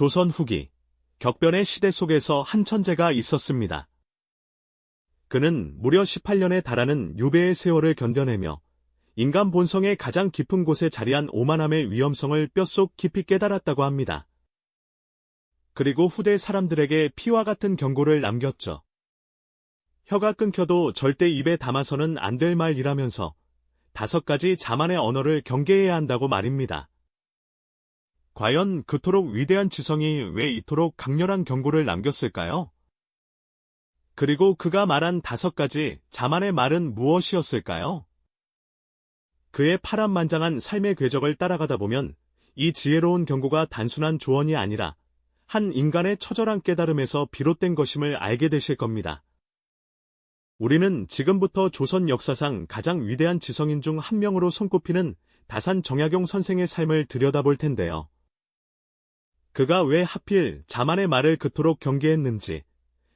조선 후기 격변의 시대 속에서 한 천재가 있었습니다. 그는 무려 18년에 달하는 유배의 세월을 견뎌내며 인간 본성의 가장 깊은 곳에 자리한 오만함의 위험성을 뼛속 깊이 깨달았다고 합니다. 그리고 후대 사람들에게 피와 같은 경고를 남겼죠. 혀가 끊겨도 절대 입에 담아서는 안 될 말이라면서 다섯 가지 자만의 언어를 경계해야 한다고 말입니다. 과연 그토록 위대한 지성이 왜 이토록 강렬한 경고를 남겼을까요? 그리고 그가 말한 다섯 가지 자만의 말은 무엇이었을까요? 그의 파란만장한 삶의 궤적을 따라가다 보면 이 지혜로운 경고가 단순한 조언이 아니라 한 인간의 처절한 깨달음에서 비롯된 것임을 알게 되실 겁니다. 우리는 지금부터 조선 역사상 가장 위대한 지성인 중 한 명으로 손꼽히는 다산 정약용 선생의 삶을 들여다볼 텐데요. 그가 왜 하필 자만의 말을 그토록 경계했는지,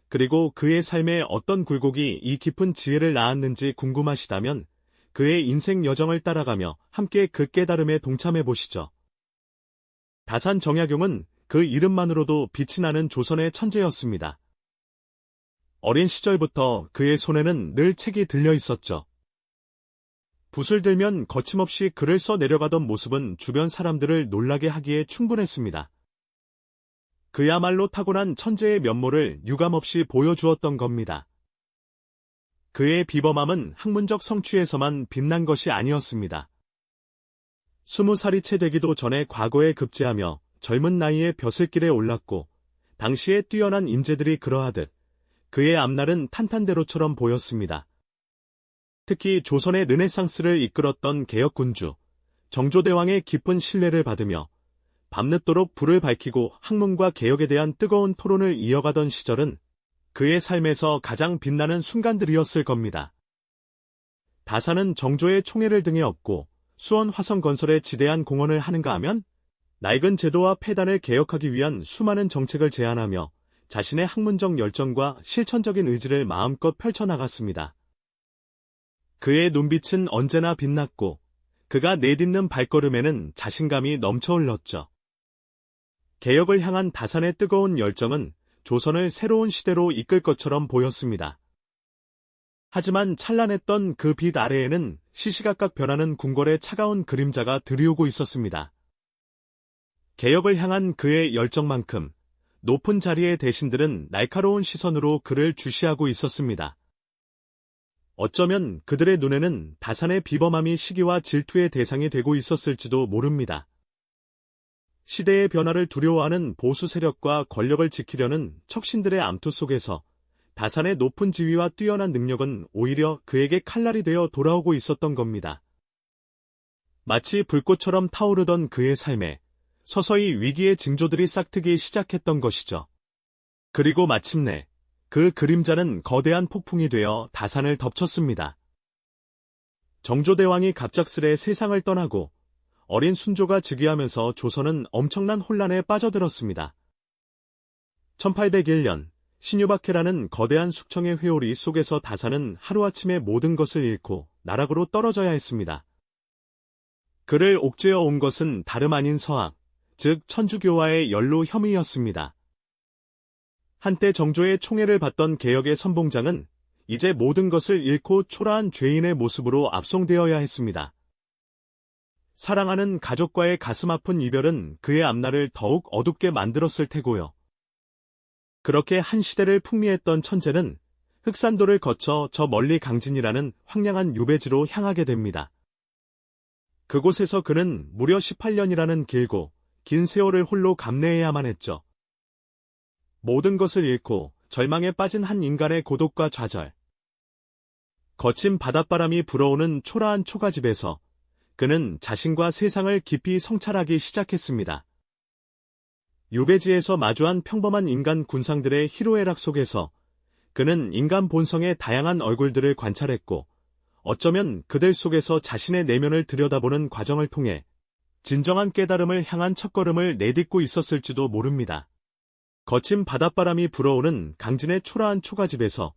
그리고 그의 삶에 어떤 굴곡이 이 깊은 지혜를 낳았는지 궁금하시다면 그의 인생 여정을 따라가며 함께 그 깨달음에 동참해 보시죠. 다산 정약용은 그 이름만으로도 빛이 나는 조선의 천재였습니다. 어린 시절부터 그의 손에는 늘 책이 들려 있었죠. 붓을 들면 거침없이 글을 써 내려가던 모습은 주변 사람들을 놀라게 하기에 충분했습니다. 그야말로 타고난 천재의 면모를 유감없이 보여주었던 겁니다. 그의 비범함은 학문적 성취에서만 빛난 것이 아니었습니다. 스무 살이 채 되기도 전에 과거에 급제하며 젊은 나이에 벼슬길에 올랐고 당시에 뛰어난 인재들이 그러하듯 그의 앞날은 탄탄대로처럼 보였습니다. 특히 조선의 르네상스를 이끌었던 개혁군주 정조대왕의 깊은 신뢰를 받으며 밤늦도록 불을 밝히고 학문과 개혁에 대한 뜨거운 토론을 이어가던 시절은 그의 삶에서 가장 빛나는 순간들이었을 겁니다. 다사는 정조의 총애를 등에 업고 수원 화성 건설에 지대한 공헌을 하는가 하면 낡은 제도와 폐단을 개혁하기 위한 수많은 정책을 제안하며 자신의 학문적 열정과 실천적인 의지를 마음껏 펼쳐나갔습니다. 그의 눈빛은 언제나 빛났고 그가 내딛는 발걸음에는 자신감이 넘쳐 흘렀죠. 개혁을 향한 다산의 뜨거운 열정은 조선을 새로운 시대로 이끌 것처럼 보였습니다. 하지만 찬란했던 그 빛 아래에는 시시각각 변하는 궁궐의 차가운 그림자가 들이오고 있었습니다. 개혁을 향한 그의 열정만큼 높은 자리의 대신들은 날카로운 시선으로 그를 주시하고 있었습니다. 어쩌면 그들의 눈에는 다산의 비범함이 시기와 질투의 대상이 되고 있었을지도 모릅니다. 시대의 변화를 두려워하는 보수 세력과 권력을 지키려는 척신들의 암투 속에서 다산의 높은 지위와 뛰어난 능력은 오히려 그에게 칼날이 되어 돌아오고 있었던 겁니다. 마치 불꽃처럼 타오르던 그의 삶에 서서히 위기의 징조들이 싹트기 시작했던 것이죠. 그리고 마침내 그 그림자는 거대한 폭풍이 되어 다산을 덮쳤습니다. 정조대왕이 갑작스레 세상을 떠나고 어린 순조가 즉위하면서 조선은 엄청난 혼란에 빠져들었습니다. 1801년 신유박해라는 거대한 숙청의 회오리 속에서 다사는 하루아침에 모든 것을 잃고 나락으로 떨어져야 했습니다. 그를 옥죄어 온 것은 다름 아닌 서학, 즉 천주교와의 연루 혐의였습니다. 한때 정조의 총애를 받던 개혁의 선봉장은 이제 모든 것을 잃고 초라한 죄인의 모습으로 압송되어야 했습니다. 사랑하는 가족과의 가슴 아픈 이별은 그의 앞날을 더욱 어둡게 만들었을 테고요. 그렇게 한 시대를 풍미했던 천재는 흑산도를 거쳐 저 멀리 강진이라는 황량한 유배지로 향하게 됩니다. 그곳에서 그는 무려 18년이라는 길고 긴 세월을 홀로 감내해야만 했죠. 모든 것을 잃고 절망에 빠진 한 인간의 고독과 좌절. 거친 바닷바람이 불어오는 초라한 초가집에서 그는 자신과 세상을 깊이 성찰하기 시작했습니다. 유배지에서 마주한 평범한 인간 군상들의 희로애락 속에서 그는 인간 본성의 다양한 얼굴들을 관찰했고 어쩌면 그들 속에서 자신의 내면을 들여다보는 과정을 통해 진정한 깨달음을 향한 첫걸음을 내딛고 있었을지도 모릅니다. 거친 바닷바람이 불어오는 강진의 초라한 초가집에서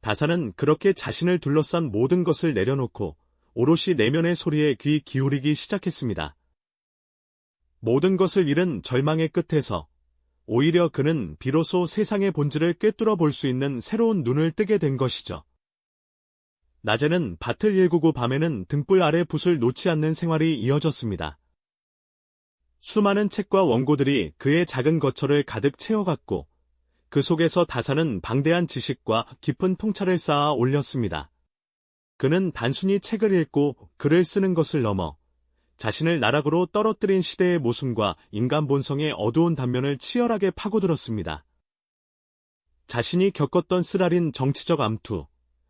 다사는 그렇게 자신을 둘러싼 모든 것을 내려놓고 오롯이 내면의 소리에 귀 기울이기 시작했습니다. 모든 것을 잃은 절망의 끝에서 오히려 그는 비로소 세상의 본질을 꿰뚫어 볼 수 있는 새로운 눈을 뜨게 된 것이죠. 낮에는 밭을 일구고 밤에는 등불 아래 붓을 놓지 않는 생활이 이어졌습니다. 수많은 책과 원고들이 그의 작은 거처를 가득 채워갔고 그 속에서 다사는 방대한 지식과 깊은 통찰을 쌓아 올렸습니다. 그는 단순히 책을 읽고 글을 쓰는 것을 넘어 자신을 나락으로 떨어뜨린 시대의 모순과 인간 본성의 어두운 단면을 치열하게 파고들었습니다. 자신이 겪었던 쓰라린 정치적 암투,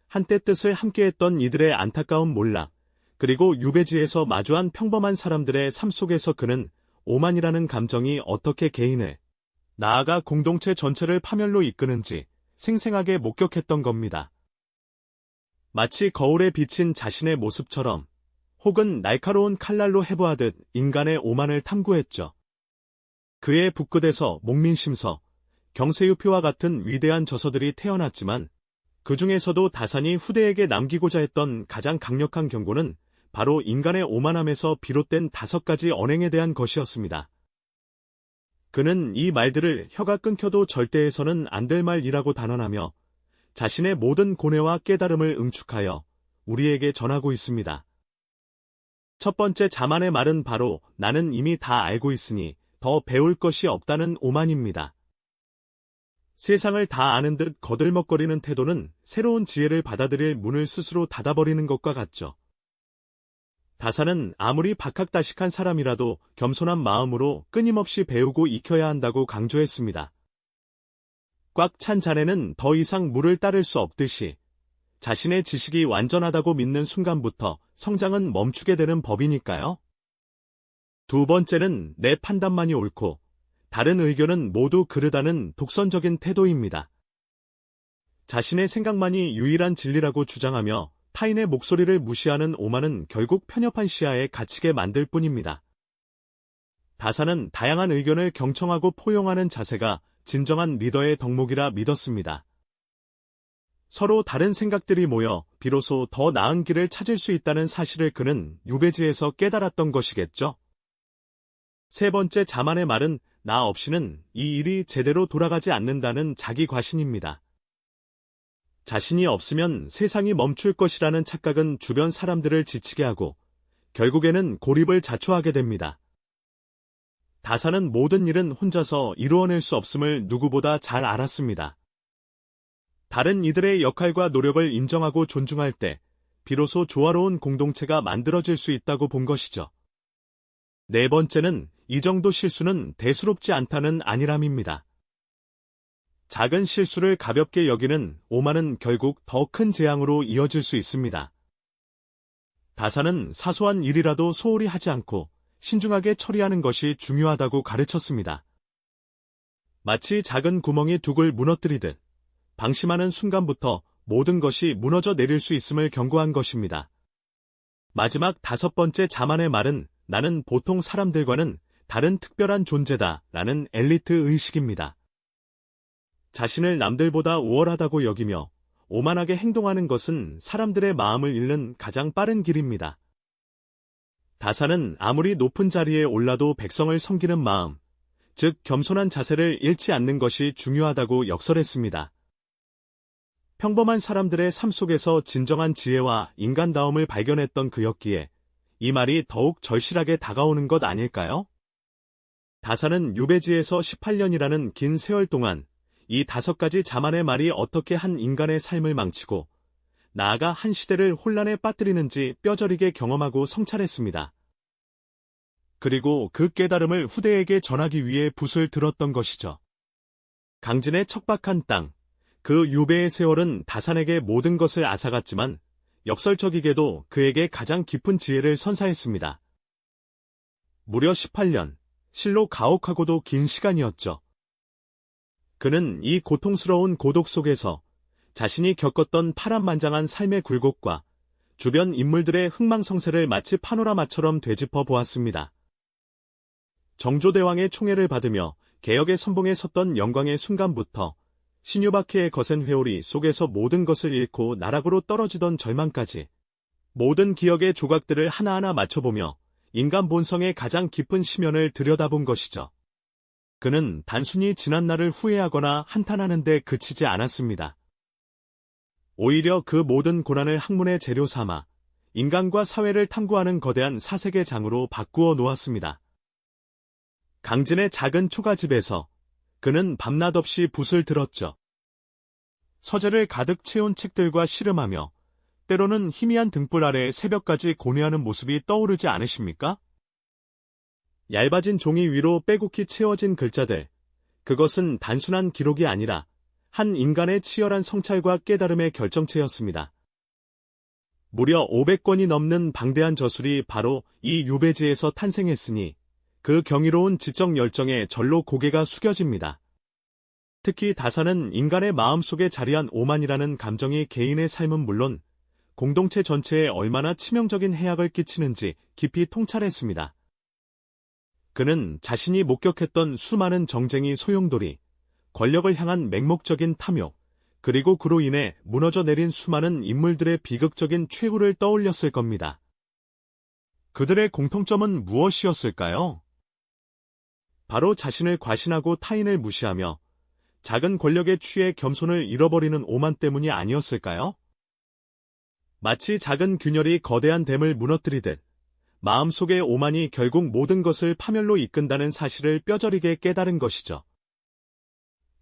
한때 뜻을 함께했던 이들의 안타까운 몰락, 그리고 유배지에서 마주한 평범한 사람들의 삶 속에서 그는 오만이라는 감정이 어떻게 개인을, 나아가 공동체 전체를 파멸로 이끄는지 생생하게 목격했던 겁니다. 마치 거울에 비친 자신의 모습처럼 혹은 날카로운 칼날로 해부하듯 인간의 오만을 탐구했죠. 그의 북끝에서 목민심서, 경세유표와 같은 위대한 저서들이 태어났지만 그 중에서도 다산이 후대에게 남기고자 했던 가장 강력한 경고는 바로 인간의 오만함에서 비롯된 다섯 가지 언행에 대한 것이었습니다. 그는 이 말들을 혀가 끊겨도 절대해서는 안 될 말이라고 단언하며 자신의 모든 고뇌와 깨달음을 응축하여 우리에게 전하고 있습니다. 첫 번째 자만의 말은 바로 나는 이미 다 알고 있으니 더 배울 것이 없다는 오만입니다. 세상을 다 아는 듯 거들먹거리는 태도는 새로운 지혜를 받아들일 문을 스스로 닫아버리는 것과 같죠. 다사는 아무리 박학다식한 사람이라도 겸손한 마음으로 끊임없이 배우고 익혀야 한다고 강조했습니다. 꽉 찬 잔에는 더 이상 물을 따를 수 없듯이 자신의 지식이 완전하다고 믿는 순간부터 성장은 멈추게 되는 법이니까요. 두 번째는 내 판단만이 옳고 다른 의견은 모두 그르다는 독선적인 태도입니다. 자신의 생각만이 유일한 진리라고 주장하며 타인의 목소리를 무시하는 오만은 결국 편협한 시야에 갇히게 만들 뿐입니다. 다사는 다양한 의견을 경청하고 포용하는 자세가 진정한 리더의 덕목이라 믿었습니다. 서로 다른 생각들이 모여 비로소 더 나은 길을 찾을 수 있다는 사실을 그는 유배지에서 깨달았던 것이겠죠. 세 번째 자만의 말은 나 없이는 이 일이 제대로 돌아가지 않는다는 자기 과신입니다. 자신이 없으면 세상이 멈출 것이라는 착각은 주변 사람들을 지치게 하고 결국에는 고립을 자초하게 됩니다. 다사는 모든 일은 혼자서 이루어낼 수 없음을 누구보다 잘 알았습니다. 다른 이들의 역할과 노력을 인정하고 존중할 때 비로소 조화로운 공동체가 만들어질 수 있다고 본 것이죠. 네 번째는 이 정도 실수는 대수롭지 않다는 안일함입니다. 작은 실수를 가볍게 여기는 오만은 결국 더 큰 재앙으로 이어질 수 있습니다. 다사는 사소한 일이라도 소홀히 하지 않고 신중하게 처리하는 것이 중요하다고 가르쳤습니다. 마치 작은 구멍이 둑을 무너뜨리듯 방심하는 순간부터 모든 것이 무너져 내릴 수 있음을 경고한 것입니다. 마지막 다섯 번째 자만의 말은 나는 보통 사람들과는 다른 특별한 존재다 라는 엘리트 의식입니다. 자신을 남들보다 우월하다고 여기며 오만하게 행동하는 것은 사람들의 마음을 잃는 가장 빠른 길입니다. 다사는 아무리 높은 자리에 올라도 백성을 섬기는 마음, 즉 겸손한 자세를 잃지 않는 것이 중요하다고 역설했습니다. 평범한 사람들의 삶 속에서 진정한 지혜와 인간다움을 발견했던 그였기에 이 말이 더욱 절실하게 다가오는 것 아닐까요? 다사는 유배지에서 18년이라는 긴 세월 동안 이 다섯 가지 자만의 말이 어떻게 한 인간의 삶을 망치고 나아가 한 시대를 혼란에 빠뜨리는지 뼈저리게 경험하고 성찰했습니다. 그리고 그 깨달음을 후대에게 전하기 위해 붓을 들었던 것이죠. 강진의 척박한 땅, 그 유배의 세월은 다산에게 모든 것을 앗아갔지만 역설적이게도 그에게 가장 깊은 지혜를 선사했습니다. 무려 18년, 실로 가혹하고도 긴 시간이었죠. 그는 이 고통스러운 고독 속에서 자신이 겪었던 파란만장한 삶의 굴곡과 주변 인물들의 흥망성쇠를 마치 파노라마처럼 되짚어 보았습니다. 정조대왕의 총애를 받으며 개혁의 선봉에 섰던 영광의 순간부터 신유박해의 거센 회오리 속에서 모든 것을 잃고 나락으로 떨어지던 절망까지 모든 기억의 조각들을 하나하나 맞춰보며 인간 본성의 가장 깊은 심연을 들여다본 것이죠. 그는 단순히 지난 날을 후회하거나 한탄하는 데 그치지 않았습니다. 오히려 그 모든 고난을 학문의 재료 삼아 인간과 사회를 탐구하는 거대한 사색의 장으로 바꾸어 놓았습니다. 강진의 작은 초가집에서 그는 밤낮 없이 붓을 들었죠. 서재를 가득 채운 책들과 씨름하며 때로는 희미한 등불 아래 새벽까지 고뇌하는 모습이 떠오르지 않으십니까? 얇아진 종이 위로 빼곡히 채워진 글자들. 그것은 단순한 기록이 아니라 한 인간의 치열한 성찰과 깨달음의 결정체였습니다. 무려 500권이 넘는 방대한 저술이 바로 이 유배지에서 탄생했으니 그 경이로운 지적 열정에 절로 고개가 숙여집니다. 특히 다사는 인간의 마음속에 자리한 오만이라는 감정이 개인의 삶은 물론 공동체 전체에 얼마나 치명적인 해악을 끼치는지 깊이 통찰했습니다. 그는 자신이 목격했던 수많은 정쟁이 소용돌이, 권력을 향한 맹목적인 탐욕, 그리고 그로 인해 무너져 내린 수많은 인물들의 비극적인 최후를 떠올렸을 겁니다. 그들의 공통점은 무엇이었을까요? 바로 자신을 과신하고 타인을 무시하며 작은 권력에 취해 겸손을 잃어버리는 오만 때문이 아니었을까요? 마치 작은 균열이 거대한 댐을 무너뜨리듯 마음속의 오만이 결국 모든 것을 파멸로 이끈다는 사실을 뼈저리게 깨달은 것이죠.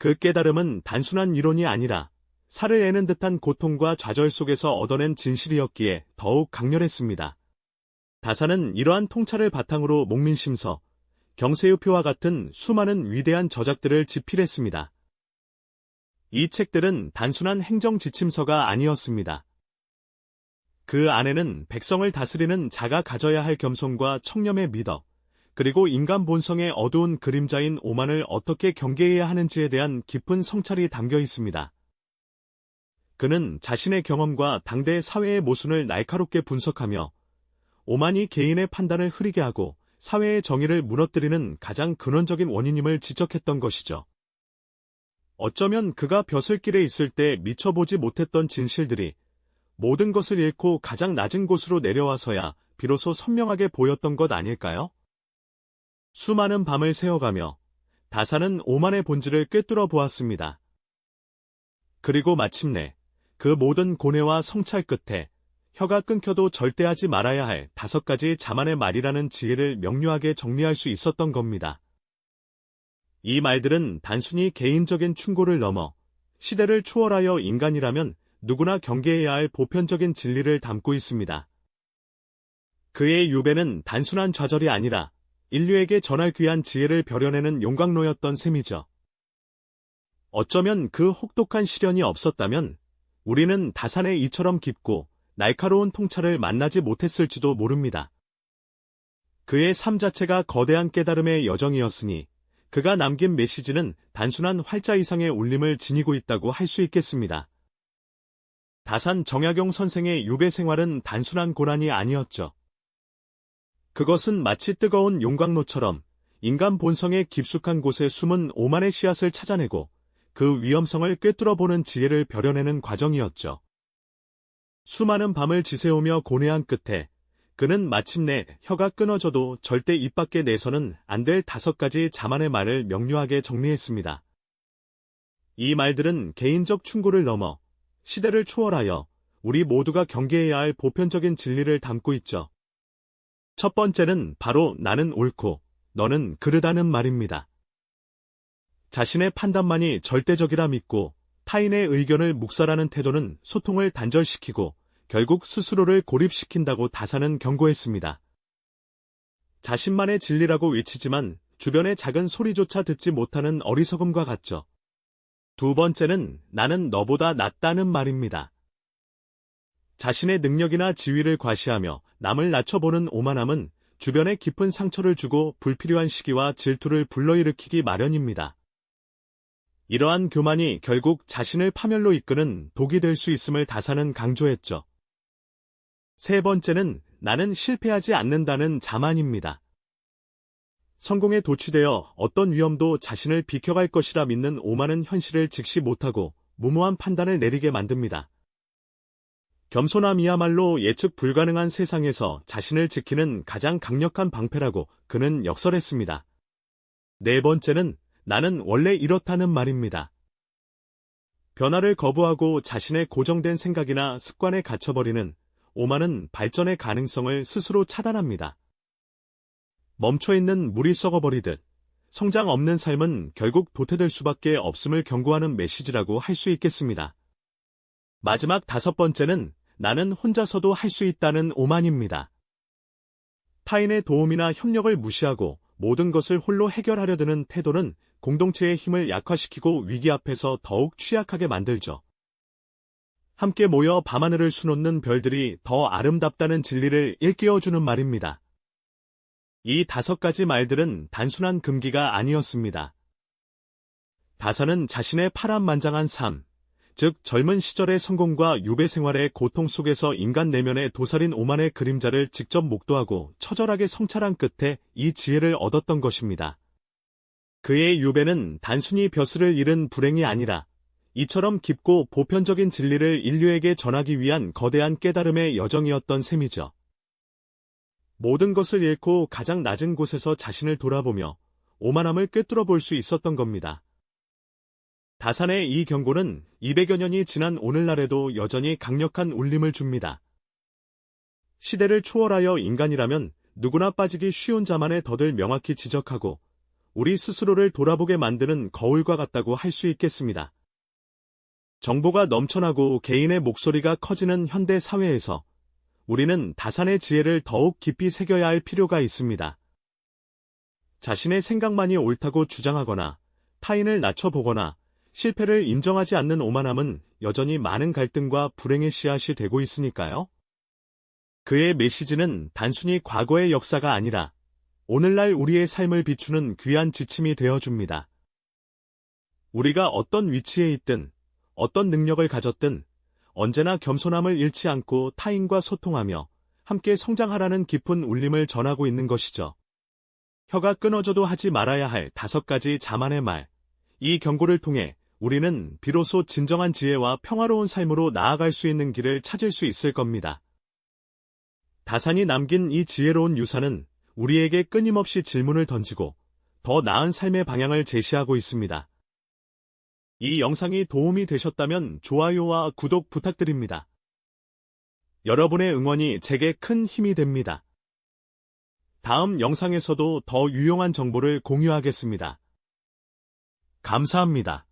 그 깨달음은 단순한 이론이 아니라 살을 애는 듯한 고통과 좌절 속에서 얻어낸 진실이었기에 더욱 강렬했습니다. 다사는 이러한 통찰을 바탕으로 목민심서, 경세유표와 같은 수많은 위대한 저작들을 집필했습니다. 이 책들은 단순한 행정 지침서가 아니었습니다. 그 안에는 백성을 다스리는 자가 가져야 할 겸손과 청렴의 미덕, 그리고 인간 본성의 어두운 그림자인 오만을 어떻게 경계해야 하는지에 대한 깊은 성찰이 담겨 있습니다. 그는 자신의 경험과 당대 사회의 모순을 날카롭게 분석하며 오만이 개인의 판단을 흐리게 하고 사회의 정의를 무너뜨리는 가장 근원적인 원인임을 지적했던 것이죠. 어쩌면 그가 벼슬길에 있을 때 미쳐보지 못했던 진실들이 모든 것을 잃고 가장 낮은 곳으로 내려와서야 비로소 선명하게 보였던 것 아닐까요? 수많은 밤을 새어가며 다사는 오만의 본질을 꿰뚫어 보았습니다. 그리고 마침내 그 모든 고뇌와 성찰 끝에 혀가 끊겨도 절대 하지 말아야 할 다섯 가지 자만의 말이라는 지혜를 명료하게 정리할 수 있었던 겁니다. 이 말들은 단순히 개인적인 충고를 넘어 시대를 초월하여 인간이라면 누구나 경계해야 할 보편적인 진리를 담고 있습니다. 그의 유배는 단순한 좌절이 아니라 인류에게 전할 귀한 지혜를 벼려내는 용광로였던 셈이죠. 어쩌면 그 혹독한 시련이 없었다면 우리는 다산의 이처럼 깊고 날카로운 통찰을 만나지 못했을지도 모릅니다. 그의 삶 자체가 거대한 깨달음의 여정이었으니 그가 남긴 메시지는 단순한 활자 이상의 울림을 지니고 있다고 할 수 있겠습니다. 다산 정약용 선생의 유배 생활은 단순한 고난이 아니었죠. 그것은 마치 뜨거운 용광로처럼 인간 본성의 깊숙한 곳에 숨은 오만의 씨앗을 찾아내고 그 위험성을 꿰뚫어보는 지혜를 벼려내는 과정이었죠. 수많은 밤을 지새우며 고뇌한 끝에 그는 마침내 혀가 끊어져도 절대 입 밖에 내서는 안 될 다섯 가지 자만의 말을 명료하게 정리했습니다. 이 말들은 개인적 충고를 넘어 시대를 초월하여 우리 모두가 경계해야 할 보편적인 진리를 담고 있죠. 첫 번째는 바로 나는 옳고 너는 그르다는 말입니다. 자신의 판단만이 절대적이라 믿고 타인의 의견을 묵살하는 태도는 소통을 단절시키고 결국 스스로를 고립시킨다고 다사는 경고했습니다. 자신만의 진리라고 외치지만 주변의 작은 소리조차 듣지 못하는 어리석음과 같죠. 두 번째는 나는 너보다 낫다는 말입니다. 자신의 능력이나 지위를 과시하며 남을 낮춰보는 오만함은 주변에 깊은 상처를 주고 불필요한 시기와 질투를 불러일으키기 마련입니다. 이러한 교만이 결국 자신을 파멸로 이끄는 독이 될 수 있음을 다사는 강조했죠. 세 번째는 나는 실패하지 않는다는 자만입니다. 성공에 도취되어 어떤 위험도 자신을 비켜갈 것이라 믿는 오만은 현실을 직시 못하고 무모한 판단을 내리게 만듭니다. 겸손함이야말로 예측 불가능한 세상에서 자신을 지키는 가장 강력한 방패라고 그는 역설했습니다. 네 번째는 나는 원래 이렇다는 말입니다. 변화를 거부하고 자신의 고정된 생각이나 습관에 갇혀버리는 오만은 발전의 가능성을 스스로 차단합니다. 멈춰있는 물이 썩어버리듯 성장 없는 삶은 결국 도태될 수밖에 없음을 경고하는 메시지라고 할 수 있겠습니다. 마지막 다섯 번째는 나는 혼자서도 할 수 있다는 오만입니다. 타인의 도움이나 협력을 무시하고 모든 것을 홀로 해결하려 드는 태도는 공동체의 힘을 약화시키고 위기 앞에서 더욱 취약하게 만들죠. 함께 모여 밤하늘을 수놓는 별들이 더 아름답다는 진리를 일깨워주는 말입니다. 이 다섯 가지 말들은 단순한 금기가 아니었습니다. 다사는 자신의 파란만장한 삶, 즉 젊은 시절의 성공과 유배 생활의 고통 속에서 인간 내면의 도살인 오만의 그림자를 직접 목도하고 처절하게 성찰한 끝에 이 지혜를 얻었던 것입니다. 그의 유배는 단순히 벼슬을 잃은 불행이 아니라 이처럼 깊고 보편적인 진리를 인류에게 전하기 위한 거대한 깨달음의 여정이었던 셈이죠. 모든 것을 잃고 가장 낮은 곳에서 자신을 돌아보며 오만함을 꿰뚫어 볼 수 있었던 겁니다. 다산의 이 경고는 200여 년이 지난 오늘날에도 여전히 강력한 울림을 줍니다. 시대를 초월하여 인간이라면 누구나 빠지기 쉬운 자만의 덫을 명확히 지적하고 우리 스스로를 돌아보게 만드는 거울과 같다고 할 수 있겠습니다. 정보가 넘쳐나고 개인의 목소리가 커지는 현대 사회에서 우리는 다산의 지혜를 더욱 깊이 새겨야 할 필요가 있습니다. 자신의 생각만이 옳다고 주장하거나 타인을 낮춰보거나 실패를 인정하지 않는 오만함은 여전히 많은 갈등과 불행의 씨앗이 되고 있으니까요. 그의 메시지는 단순히 과거의 역사가 아니라 오늘날 우리의 삶을 비추는 귀한 지침이 되어줍니다. 우리가 어떤 위치에 있든 어떤 능력을 가졌든 언제나 겸손함을 잃지 않고 타인과 소통하며 함께 성장하라는 깊은 울림을 전하고 있는 것이죠. 혀가 끊어져도 하지 말아야 할 다섯 가지 자만의 말. 이 경고를 통해 우리는 비로소 진정한 지혜와 평화로운 삶으로 나아갈 수 있는 길을 찾을 수 있을 겁니다. 다산이 남긴 이 지혜로운 유산은 우리에게 끊임없이 질문을 던지고 더 나은 삶의 방향을 제시하고 있습니다. 이 영상이 도움이 되셨다면 좋아요와 구독 부탁드립니다. 여러분의 응원이 제게 큰 힘이 됩니다. 다음 영상에서도 더 유용한 정보를 공유하겠습니다. 감사합니다.